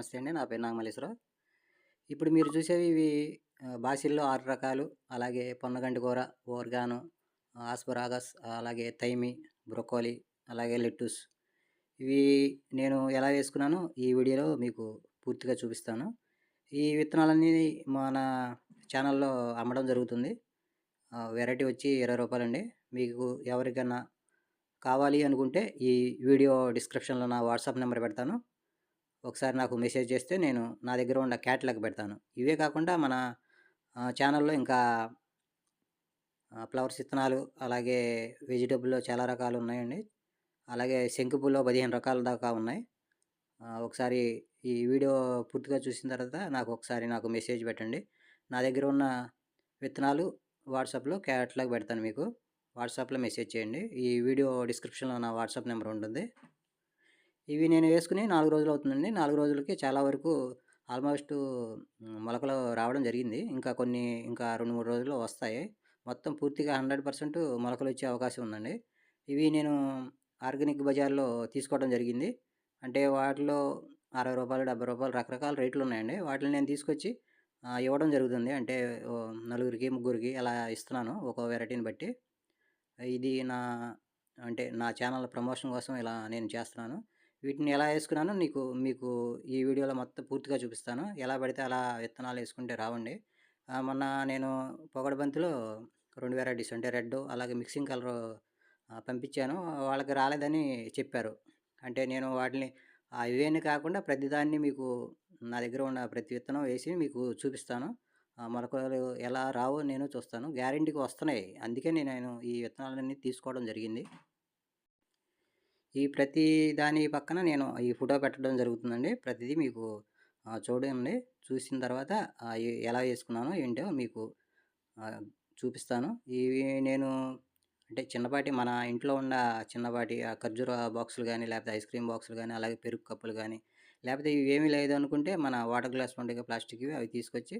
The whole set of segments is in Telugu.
నమస్తే అండి. నా పేరు నాగమల్లేశ్వరరావు. ఇప్పుడు మీరు చూసేవి ఇవి భాషల్లో బాసిల్లో ఆరు రకాలు. అలాగే పొన్నగంటి కూర ఓర్గాను ఆస్పరాగస్ అలాగే తైమి బ్రొకోలి అలాగే లెట్టూస్. ఇవి నేను ఎలా వేసుకున్నానో ఈ వీడియోలో మీకు పూర్తిగా చూపిస్తాను. ఈ విత్తనాలన్నీ మన ఛానల్లో అమ్మడం జరుగుతుంది. వెరైటీ వచ్చి ఇరవై రూపాయలండి. మీకు ఎవరికైనా కావాలి అనుకుంటే ఈ వీడియో డిస్క్రిప్షన్లో నా వాట్సాప్ నెంబర్ పెడతాను. ఒకసారి నాకు మెసేజ్ చేస్తే నేను నా దగ్గర ఉన్న క్యాట్లాగ్ పెడతాను. ఇవే కాకుండా మన ఛానల్లో ఇంకా ఫ్లవర్స్ విత్తనాలు అలాగే వెజిటబుల్లో చాలా రకాలు ఉన్నాయండి. అలాగే శంకుపూలో పదిహేను రకాల దాకా ఉన్నాయి. ఒకసారి ఈ వీడియో పూర్తిగా చూసిన తర్వాత నాకు ఒకసారి నాకు మెసేజ్ పెట్టండి. నా దగ్గర ఉన్న విత్తనాలు వాట్సాప్లో క్యాట్లాగ్ పెడతాను మీకు. వాట్సాప్లో మెసేజ్ చేయండి. ఈ వీడియో డిస్క్రిప్షన్లో నా వాట్సాప్ నెంబర్ ఉంటుంది. ఇవి నేను వేసుకుని నాలుగు రోజులు అవుతుందండి. నాలుగు రోజులకి చాలా వరకు ఆల్మోస్ట్ మొలకలు రావడం జరిగింది. ఇంకా కొన్ని ఇంకా రెండు మూడు రోజులు వస్తాయి. మొత్తం పూర్తిగా హండ్రెడ్ పర్సెంట్ మొలకలు వచ్చే అవకాశం ఉందండి. ఇవి నేను ఆర్గానిక్ బజార్లో తీసుకోవడం జరిగింది. అంటే వాటిలో అరవై రూపాయలు డెబ్బై రూపాయలు రకరకాల రేట్లు ఉన్నాయండి. వాటిని నేను తీసుకొచ్చి ఇవ్వడం జరుగుతుంది. అంటే నలుగురికి ముగ్గురికి అలా ఇస్తున్నాను ఒక వెరైటీని బట్టి. ఇది నా అంటే నా ఛానల్ ప్రమోషన్ కోసం ఇలా నేను చేస్తున్నాను. వీటిని ఎలా వేసుకున్నానో నీకు మీకు ఈ వీడియోలో మొత్తం పూర్తిగా చూపిస్తాను. ఎలా పడితే అలా విత్తనాలు వేసుకుంటే రావండి. మొన్న నేను పొగడబంతిలో రెండు వెరైటీస్ అంటే రెడ్ అలాగే మిక్సింగ్ కలర్ పంపించాను. వాళ్ళకి రాలేదని చెప్పారు. అంటే నేను వాటిని ఇవేని కాకుండా ప్రతిదాన్ని మీకు నా దగ్గర ఉన్న ప్రతి విత్తనం వేసి మీకు చూపిస్తాను. మొలకలు ఎలా రావో నేను చూస్తాను. గ్యారంటీకి వస్తున్నాయి. అందుకే నేను ఈ విత్తనాలన్నీ తీసుకోవడం జరిగింది. ఈ ప్రతి దాని పక్కన నేను ఈ ఫోటో పెట్టడం జరుగుతుందండి. ప్రతిదీ మీకు చూడండి. చూసిన తర్వాత ఎలా వేసుకున్నానో ఏంటో మీకు చూపిస్తాను. ఇవి నేను అంటే చిన్నపాటి మన ఇంట్లో ఉన్న చిన్నపాటి ఖర్జూర బాక్సులు కానీ లేకపోతే ఐస్ క్రీమ్ బాక్సులు కానీ అలాగే పెరుగు కప్పులు కానీ లేకపోతే ఇవి ఏమీ లేదు అనుకుంటే మన వాటర్ గ్లాస్ ఉంటాయి ప్లాస్టిక్వి అవి తీసుకొచ్చి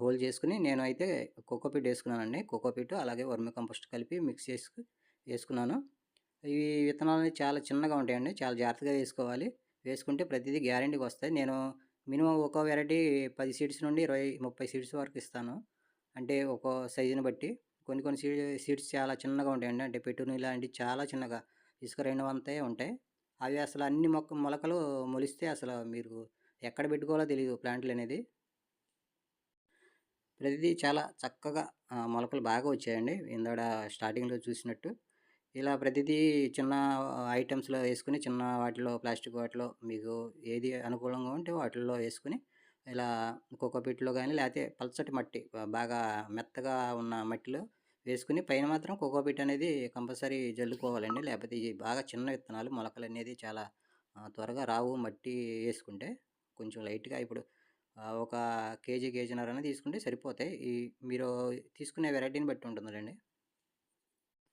హోల్ చేసుకుని నేను అయితే కోకోపీట్ వేసుకున్నానండి. కోకోపీట్ అలాగే వర్మి కంపోస్ట్ కలిపి మిక్స్ చేసి వేసుకున్నాను. ఇవి విత్తనాలు చాలా చిన్నగా ఉంటాయండి. చాలా జాగ్రత్తగా వేసుకోవాలి. వేసుకుంటే ప్రతిదీ గ్యారెంటీకి వస్తాయి. నేను మినిమం ఒక వెరైటీ పది సీడ్స్ నుండి ఇరవై ముప్పై సీడ్స్ వరకు ఇస్తాను. అంటే ఒక సైజుని బట్టి. కొన్ని కొన్ని సీడ్ సీడ్స్ చాలా చిన్నగా ఉంటాయండి. అంటే పెట్టుని లాంటివి చాలా చిన్నగా. ఇసుక రెండు వంతే ఉంటాయి. అవి అసలు అన్ని మొక్క మొలకలు మొలిస్తే అసలు మీరు ఎక్కడ పెట్టుకోవాలో తెలియదు ప్లాంట్లు అనేది. ప్రతిదీ చాలా చక్కగా మొలకలు బాగా వచ్చాయండి. ఇందాడ స్టార్టింగ్లో చూసినట్టు. ఇలా ప్రతిదీ చిన్న ఐటమ్స్లో వేసుకుని చిన్న వాటిలో ప్లాస్టిక్ వాటిలో మీకు ఏది అనుకూలంగా ఉంటే వాటిల్లో వేసుకుని ఇలా కోకోపీట్లో కానీ లేకపోతే పల్చటి మట్టి బాగా మెత్తగా ఉన్న మట్టిలో వేసుకుని పైన మాత్రం కోకోపీట్ అనేది కంపల్సరీ జల్లుకోవాలండి. లేకపోతే ఇవి బాగా చిన్న విత్తనాలు మొలకలు అనేది చాలా త్వరగా రావు మట్టి వేసుకుంటే కొంచెం లైట్గా ఇప్పుడు ఒక కేజీ కేజీన్నర తీసుకుంటే సరిపోతాయి. ఈ మీరు తీసుకునే వెరైటీని బట్టి ఉంటుందండి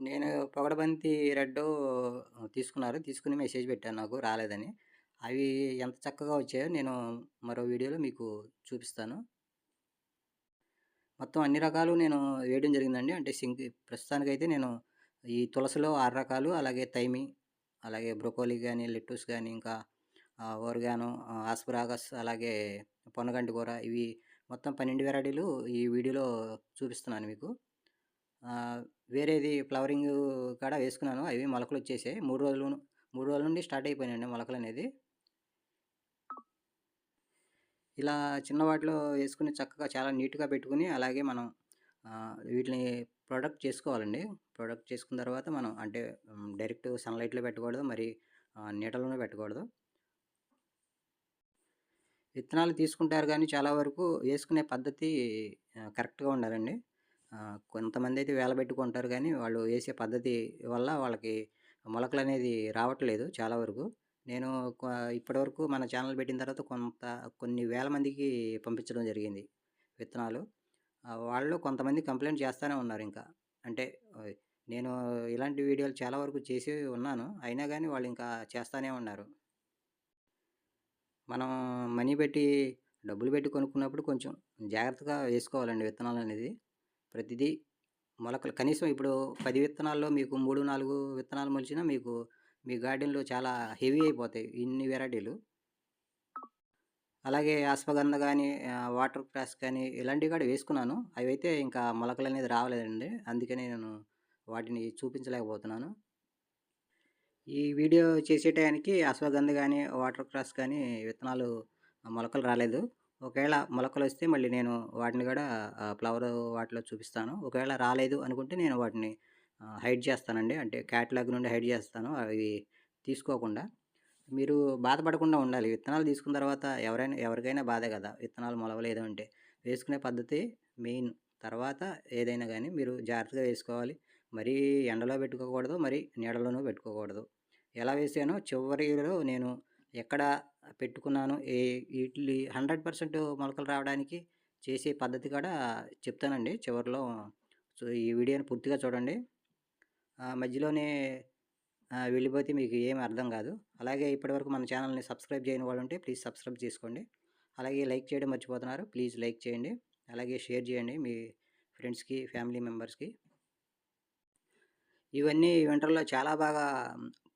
నేను పొగడబంతి రెడ్ తీసుకున్నారు. తీసుకుని మెసేజ్ పెట్టాను నాకు రాలేదని. అవి ఎంత చక్కగా వచ్చాయో నేను మరో వీడియోలో మీకు చూపిస్తాను. మొత్తం అన్ని రకాలు నేను వేయడం జరిగిందండి. అంటే సింక్ ప్రస్తుతానికైతే నేను ఈ తులసిలో ఆరు రకాలు అలాగే తైమి అలాగే బ్రొకోలీ కానీ లెట్టూస్ కానీ ఇంకా ఓర్గాను ఆస్పరాగస్ అలాగే పొన్నగంటి కూర ఇవి మొత్తం పన్నెండు వెరైటీలు ఈ వీడియోలో చూపిస్తున్నాను మీకు. వేరేది ఫ్లవరింగ్ కాడ వేసుకున్నాను. అవి మొలకలు వచ్చేసాయి. మూడు రోజులు మూడు రోజుల నుండి స్టార్ట్ అయిపోయినాయండి మొలకలు అనేది. ఇలా చిన్న వాటిలో వేసుకుని చక్కగా చాలా నీట్గా పెట్టుకుని అలాగే మనం వీటిని ప్రొడక్ట్ చేసుకోవాలండి. ప్రొడక్ట్ చేసుకున్న తర్వాత మనం అంటే డైరెక్ట్ సన్లైట్లో పెట్టకూడదు. మరి నీటలోనే నీడలోనే పెట్టకూడదు. విత్తనాలు తీసుకుంటారు కానీ చాలా వరకు వేసుకునే పద్ధతి కరెక్ట్గా ఉండాలండి. కొంతమంది అయితే వేలబెట్టుకుంటారు కానీ వాళ్ళు వేసే పద్ధతి వల్ల వాళ్ళకి మొలకలు అనేది రావట్లేదు చాలా వరకు. నేను ఇప్పటివరకు మన ఛానల్ పెట్టిన తర్వాత కొంత కొన్ని వేల మందికి పంపించడం జరిగింది విత్తనాలు. వాళ్ళు కొంతమంది కంప్లైంట్ చేస్తూనే ఉన్నారు ఇంకా. అంటే నేను ఇలాంటి వీడియోలు చాలా వరకు చేసి ఉన్నాను. అయినా కానీ వాళ్ళు ఇంకా చేస్తూనే ఉన్నారు. మనం మనీ పెట్టి డబ్బులు పెట్టి కొనుక్కున్నప్పుడు కొంచెం జాగ్రత్తగా వేసుకోవాలండి విత్తనాలు అనేది ప్రతిదీ మొలకలు కనీసం ఇప్పుడు పది విత్తనాల్లో మీకు మూడు నాలుగు విత్తనాలు మొలిచినా మీకు మీ గార్డెన్లో చాలా హెవీ అయిపోతాయి ఇన్ని వెరైటీలు అలాగే అశ్వగంధ కానీ వాటర్ క్రాస్ కానీ ఇలాంటివి కూడా వేసుకున్నాను. అవైతే ఇంకా మొలకలు అనేది రావలేదండి. అందుకని నేను వాటిని చూపించలేకపోతున్నాను. ఈ వీడియో చేసే టయానికి అశ్వగంధ కానీ వాటర్ క్రాస్ కానీ విత్తనాలు మొలకలు రాలేదు. ఒకవేళ మొలకలు వస్తే మళ్ళీ నేను వాటిని కూడా ఫ్లవర్ వాటిలో చూపిస్తాను. ఒకవేళ రాలేదు అనుకుంటే నేను వాటిని హైడ్ చేస్తానండి. అంటే క్యాట్లాగ్ నుండి హైడ్ చేస్తాను. అవి తీసుకోకుండా. మీరు బాధపడకుండా ఉండాలి. విత్తనాలు తీసుకున్న తర్వాత ఎవరైనా ఎవరికైనా బాధే కదా విత్తనాలు మొలవలేదు అంటే. వేసుకునే పద్ధతి మెయిన్. తర్వాత ఏదైనా కానీ మీరు జాగ్రత్తగా వేసుకోవాలి. మరీ ఎండలో పెట్టుకోకూడదు. మరి నీడలోనూ పెట్టుకోకూడదు. ఎలా వేసానో చివరిలో నేను ఎక్కడ పెట్టుకున్నాను, ఏ వీటి హండ్రెడ్ పర్సెంట్ మొలకలు రావడానికి చేసే పద్ధతి కూడా చెప్తానండి చివరిలో. సో, ఈ వీడియోని పూర్తిగా చూడండి. మధ్యలోనే వెళ్ళిపోతే మీకు ఏమి అర్థం కాదు అలాగే ఇప్పటివరకు మన ఛానల్‌ని సబ్స్క్రైబ్ చేయని వాళ్ళుంటే ప్లీజ్ సబ్స్క్రైబ్ చేసుకోండి. అలాగే లైక్ చేయడం మర్చిపోతున్నారు. ప్లీజ్ లైక్ చేయండి. అలాగే షేర్ చేయండి మీ ఫ్రెండ్స్‌కి, ఫ్యామిలీ మెంబర్స్‌కి. ఇవన్నీ వింటర్‌లో చాలా బాగా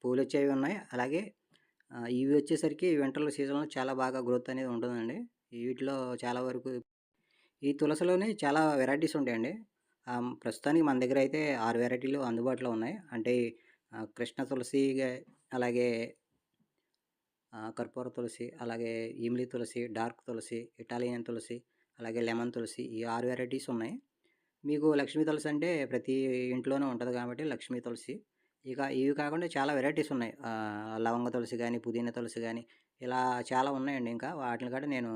పూలు వచ్చేవి ఉన్నాయి. అలాగే ఇవి వచ్చేసరికి వింటర్‌లో సీజన్‌లో చాలా బాగా గ్రోత్ అనేది ఉంటుందండి. వీటిలో చాలా వరకు ఈ తులసిలోనే చాలా వెరైటీస్ ఉంటాయండి. ప్రస్తుతానికి మన దగ్గర అయితే ఆరు వెరైటీలు అందుబాటులో ఉన్నాయి. అంటే కృష్ణ తులసి అలాగే కర్పూర తులసి, అలాగే ఇమ్లి తులసి, డార్క్ తులసి, ఇటాలియన్ తులసి, అలాగే లెమన్ తులసి ఈ ఆరు వెరైటీస్ ఉన్నాయి. మీకు లక్ష్మీ తులసి అంటే ప్రతి ఇంట్లోనే ఉంటుంది కాబట్టి లక్ష్మీ తులసి. ఇక ఇవి కాకుండా చాలా వెరైటీస్ ఉన్నాయి. లవంగ తులసి కానీ పుదీనా తులసి కానీ ఇలా చాలా ఉన్నాయండి ఇంకా. వాటిని కూడా నేను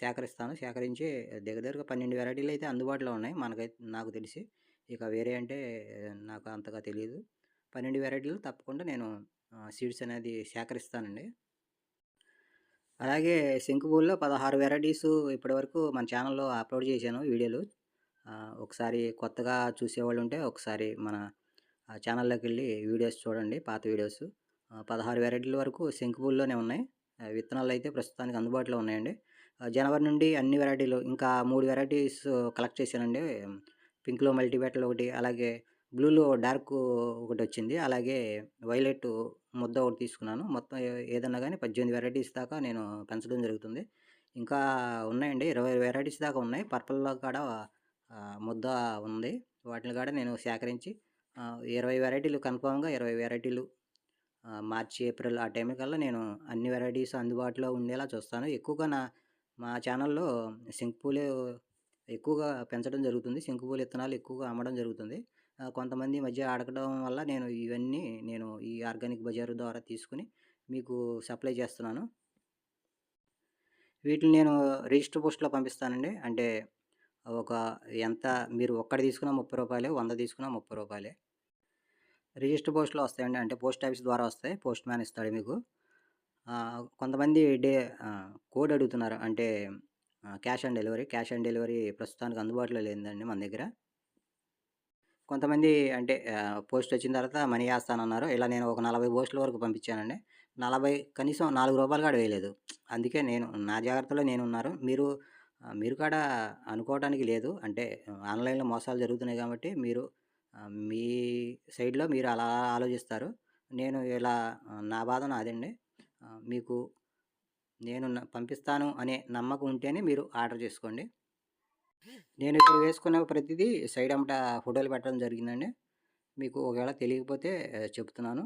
సేకరిస్తాను. సేకరించి దగ్గర దగ్గరగా 12 వెరైటీలు అయితే అందుబాటులో ఉన్నాయి. మనకైతే నాకు తెలిసి. ఇక వేరే అంటే నాకు అంతగా తెలియదు పన్నెండు వెరైటీలు తప్పకుండా నేను సీడ్స్ అనేది సేకరిస్తానండి. అలాగే శంకుపూల్లో పదహారు వెరైటీస్ ఇప్పటివరకు మన ఛానల్‌లో అప్లోడ్ చేశాను వీడియోలు. ఒకసారి కొత్తగా చూసేవాళ్ళు ఉంటే ఒకసారి మన ఛానల్లోకి వెళ్ళి వీడియోస్ చూడండి. పాత వీడియోస్. పదహారు వెరైటీల వరకు శంకుపూల్లోనే ఉన్నాయి. విత్తనాలు అయితే ప్రస్తుతానికి అందుబాటులో ఉన్నాయండి. జనవరి నుండి అన్ని వెరైటీలు ఇంకా మూడు వెరైటీస్ కలెక్ట్ చేశానండి. పింక్‌లో మల్టీపెటల్ ఒకటి, అలాగే బ్లూలో డార్క్ ఒకటి వచ్చింది అలాగే వైలెట్ ముద్ద ఒకటి తీసుకున్నాను. మొత్తం ఏదన్నా కానీ పద్దెనిమిది వెరైటీస్ దాకా నేను పెంచడం జరుగుతుంది. ఇంకా ఉన్నాయండి. 20 వెరైటీస్ దాకా ఉన్నాయి. పర్పుల్‌లో కూడా ముద్ద ఉంది. వాటిని కూడా నేను సేకరించి ఇరవై వెరైటీలు కన్ఫర్మ్‌గా 20 వెరైటీలు మార్చి, ఏప్రిల్ ఆ టైం కల్లా నేను అన్ని వెరైటీస్ అందుబాటులో ఉండేలా చూస్తాను. ఎక్కువగా నా మా ఛానల్‌లో శంకుపూలు ఎక్కువగా పెంచడం జరుగుతుంది. శంకుపూల విత్తనాలు ఎక్కువగా అమ్మడం జరుగుతుంది. కొంతమంది మధ్య అడగడం వల్ల నేను ఇవన్నీ నేను ఈ ఆర్గానిక్ బజార్ ద్వారా తీసుకొని మీకు సప్లై చేస్తున్నాను. వీటిని నేను రిజిస్టర్ పోస్ట్‌లో పంపిస్తానండి. అంటే ఒక ఎంత మీరు ఒక్కటి తీసుకున్నా ముప్పై రూపాయలే వంద తీసుకున్న ముప్పై రూపాయలే రిజిస్టర్ పోస్ట్‌లో వస్తాయండి. అంటే పోస్ట్ ఆఫీస్ ద్వారా వస్తాయి. పోస్ట్ మ్యాన్ ఇస్తాడు మీకు. కొంతమంది డే కోడ్ అడుగుతున్నారు. అంటే cash on delivery. Cash on delivery ప్రస్తుతానికి అందుబాటులో లేదండి మన దగ్గర. కొంతమంది అంటే పోస్ట్ వచ్చిన తర్వాత మనీ వేస్తానన్నారు ఇలా నేను ఒక 40 పోస్టుల వరకు పంపించానండి. 40 కనీసం నాలుగు రూపాయలు కూడా వేయలేదు. అందుకే నేను నా జాగ్రత్తలో నేను ఉన్నారు మీరు మీరు కూడా అనుకోవడానికి లేదు. అంటే ఆన్‌లైన్‌లో మోసాలు జరుగుతున్నాయి కాబట్టి మీరు మీ సైడ్‌లో మీరు అలా ఆలోచిస్తారు. నేను ఇలా నా బాధ నాదండి. మీకు నేను న పంపిస్తాను అనే నమ్మకం ఉంటేనే మీరు ఆర్డర్ చేసుకోండి. నేను ఇప్పుడు వేసుకున్న ప్రతిదీ సైడ్ అమ్మట ఫోటోలు పెట్టడం జరిగిందండి. మీకు ఒకవేళ తెలియకపోతే చెప్తున్నాను.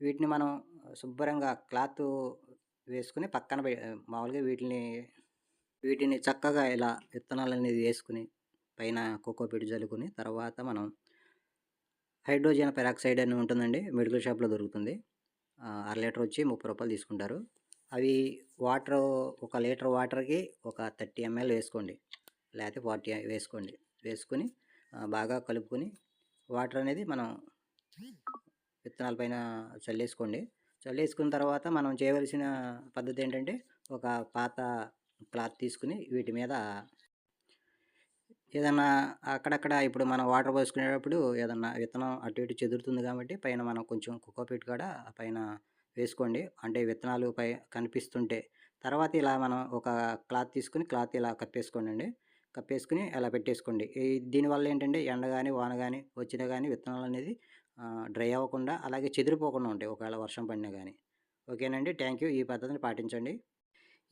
వీటిని మనం శుభ్రంగా క్లాత్ వేసుకుని పక్కన మామూలుగా వీటిని వీటిని చక్కగా ఇలా విత్తనాలు అనేది వేసుకొని పైన కోకోపీట్ జల్లుకొని తర్వాత మనం హైడ్రోజన్ పెరాక్సైడ్ అని ఉంటుందండి. మెడికల్ షాప్‌లో దొరుకుతుంది. అర లీటర్ వచ్చి ముప్పై రూపాయలు తీసుకుంటారు. అవి వాటర్ ఒక లీటర్ వాటర్‌కి ఒక 30 ఎంఎల్ వేసుకోండి. లేకపోతే ఫార్టీ వేసుకోండి. వేసుకొని బాగా కలుపుకొని వాటర్ అనేది మనం విత్తనాల పైన చల్లేసుకోండి. చల్లేసుకున్న తర్వాత మనం చేయవలసిన పద్ధతి ఏంటంటే ఒక పాత క్లాత్ తీసుకొని వీటి మీద ఏదన్నా అక్కడక్కడ ఇప్పుడు మనం వాటర్ పోసుకునేటప్పుడు ఏదన్నా విత్తనం అటు ఇటు చెదురుతుంది కాబట్టి పైన మనం కొంచెం కోకోపీట్ కూడా పైన వేసుకోండి. అంటే విత్తనాలు పై కనిపిస్తుంటే. తర్వాత ఇలా మనం ఒక క్లాత్ తీసుకొని క్లాత్ ఇలా కప్పేసుకోండండి. కప్పేసుకొని అలా పెట్టేసుకోండి. ఈ దీనివల్ల ఏంటంటే ఎండ కానీ వాన కానీ వచ్చినా కానీ విత్తనాలు అనేది డ్రై అవ్వకుండా అలాగే చెదిరిపోకుండా ఉంటాయి. ఒకవేళ వర్షం పడినా కానీ ఓకేనండి. Thank you. ఈ పద్ధతిని పాటించండి.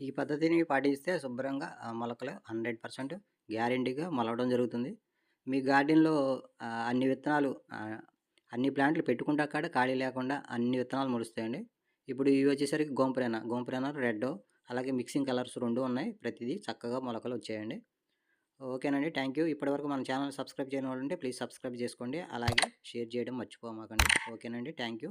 ఈ పద్ధతిని పాటిస్తే శుభ్రంగా మొలకలు 100% గ్యారంటీగా మొలవడం జరుగుతుంది. మీ గార్డెన్‌లో అన్ని విత్తనాలు అన్ని ప్లాంట్లు పెట్టుకుంటా కాడ ఖాళీ లేకుండా అన్ని విత్తనాలు ముడుస్తాయండి ఇప్పుడు ఇవి వచ్చేసరికి గోంప్రేనా, గోంప్రేనా రెడ్ అలాగే మిక్సింగ్ కలర్స్ రెండు ఉన్నాయి. ప్రతిదీ చక్కగా మొలకలు వచ్చాయండి. ఓకేనండి. Thank you. ఇప్పటివరకు మన ఛానల్ సబ్స్క్రైబ్ చేయని వాళ్ళుంటే ప్లీజ్ సబ్స్క్రైబ్ చేసుకోండి. అలాగే షేర్ చేయడం మర్చిపోమాకండి. ఓకేనండి. Thank you.